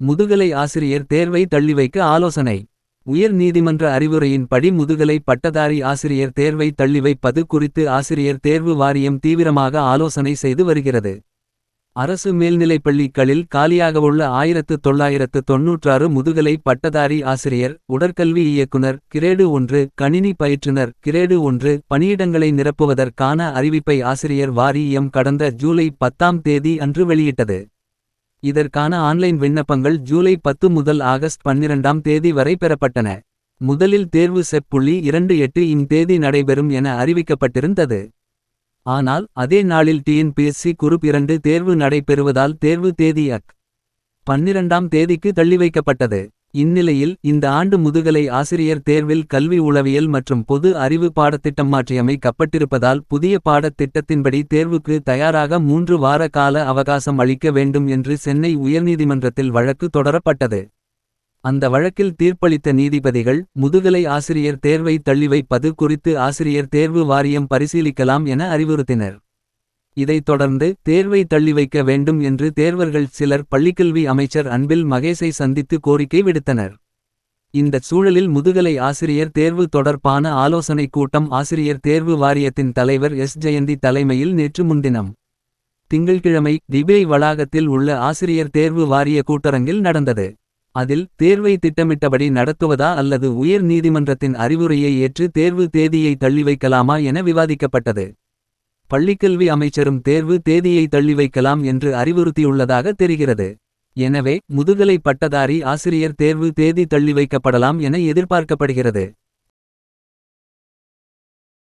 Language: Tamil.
முதுகலை ஆசிரியர் தேர்வை தள்ளிவைக்க ஆலோசனை. உயர் நீதிமன்ற அறிவுரையின்படி முதுகலை பட்டதாரி ஆசிரியர் தேர்வை தள்ளிவைப்பது குறித்து ஆசிரியர் தேர்வு வாரியம் தீவிரமாக ஆலோசனை செய்து வருகிறது. அரசு மேல்நிலைப்பள்ளிகளில் காலியாகவுள்ள ஆயிரத்து தொள்ளாயிரத்து தொன்னூற்றாறு முதுகலை பட்டதாரி ஆசிரியர் உடற்கல்வி இயக்குனர் கிரேடு ஒன்று கணினி பயிற்றுனர் கிரேடு ஒன்று பணியிடங்களை நிரப்புவதற்கான அறிவிப்பை ஆசிரியர் வாரியம் கடந்த ஜூலை பத்தாம் தேதி அன்று வெளியிட்டது. இதற்கான ஆன்லைன் விண்ணப்பங்கள் ஜூலை பத்து முதல் ஆகஸ்ட் பன்னிரண்டாம் தேதி வரை பெறப்பட்டன. முதலில் தேர்வு செப் புள்ளி இரண்டு எட்டு இம் தேதி நடைபெறும் என அறிவிக்கப்பட்டிருந்தது. ஆனால் அதே நாளில் டிஎன்பிஎஸ்சி குரூப் இரண்டு தேர்வு நடைபெறுவதால் தேர்வு தேதி அக் பன்னிரண்டாம் தேதிக்கு தள்ளி வைக்கப்பட்டது இந்நிலையில் இந்த ஆண்டு முதுகலை ஆசிரியர் தேர்வில் கல்வி உளவியல் மற்றும் பொது அறிவு பாடத்திட்டம் மாற்றியமைக்கப்பட்டிருப்பதால் புதிய பாடத்திட்டத்தின்படி தேர்வுக்கு தயாராக மூன்று வார கால அவகாசம் அளிக்க வேண்டும் என்று சென்னை உயர்நீதிமன்றத்தில் வழக்கு தொடரப்பட்டது. அந்த வழக்கில் தீர்ப்பளித்த நீதிபதிகள் முதுகலை ஆசிரியர் தேர்வை தள்ளிவைப்பது குறித்து ஆசிரியர் தேர்வு வாரியம் பரிசீலிக்கலாம் என அறிவுறுத்தினர். இதைத் தொடர்ந்து தேர்வை தள்ளிவைக்க வேண்டும் என்று தேர்வர்கள் சிலர் பள்ளிக்கல்வி அமைச்சர் அன்பில் மகேஷை சந்தித்து கோரிக்கை விடுத்தனர். இந்தச் சூழலில் முதுகலை ஆசிரியர் தேர்வு தொடர்பான ஆலோசனைக் கூட்டம் ஆசிரியர் தேர்வு வாரியத்தின் தலைவர் எஸ். ஜெயந்தி தலைமையில் நேற்று முன்தினம். திங்கள்கிழமை திபே வளாகத்தில் உள்ள ஆசிரியர் தேர்வு வாரிய கூட்டரங்கில் நடந்தது. அதில் தேர்வை திட்டமிட்டபடி நடத்துவதா அல்லது உயர் நீதிமன்றத்தின் அறிவுரையை ஏற்று தேர்வு தேதியை தள்ளிவைக்கலாமா என விவாதிக்கப்பட்டது. பள்ளிக்கல்வி அமைச்சரும் தேர்வு தேதியை தள்ளிவைக்கலாம் என்று அறிவுறுத்தியுள்ளதாக தெரிகிறது. எனவே முதுகலை பட்டதாரி ஆசிரியர் தேர்வு தேதி தள்ளி வைக்கப்படலாம் என எதிர்பார்க்கப்படுகிறது.